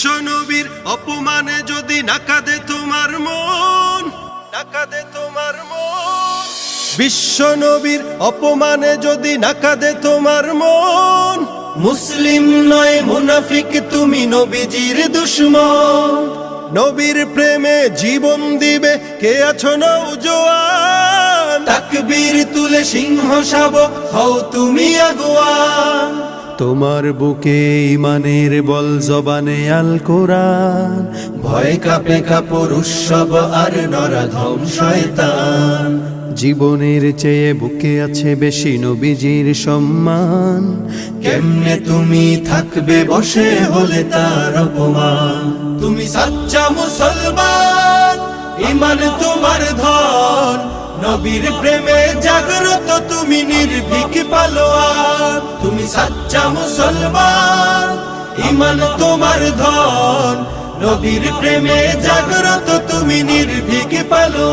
বিশ্ব নবীর অপমানে যদি নাকাদে তোমার মন নাকাদে তোমার মন। বিশ্ব নবীর অপমানে যদি নাকাদে তোমার মন, মুসলিম নয়, মুনাফিক, তুমি নবীজির দুশ্মন। নবীর প্রেমে জীবন দিবে, কে আছো নৌজোয়ান তাকবীর তুলে সিংহ শাবক হও তুমি আগুয়ান। তোমার বুকে ইমানের বল জবানে আল কোরআন। ভয় কাপে কাপড় উৎসব আর নরাধম শয়তান। জীবনের চেয়ে বুকে আছে বেশি নবীজির সম্মান। কেমনে তুমি থাকবে বসে হলে তার অপমান। তুমি সাচ্চা মুসলমান, ইমান তোমার ধন নবীর প্রেমে জাগ্রত তুমি নির্ভীক পালোয়ান। তুমি সাচ্চা মুসলমান, ইমান তোমার ধন। নবীর প্রেমে জাগ্রত তুমি নির্ভীক পালোয়ান।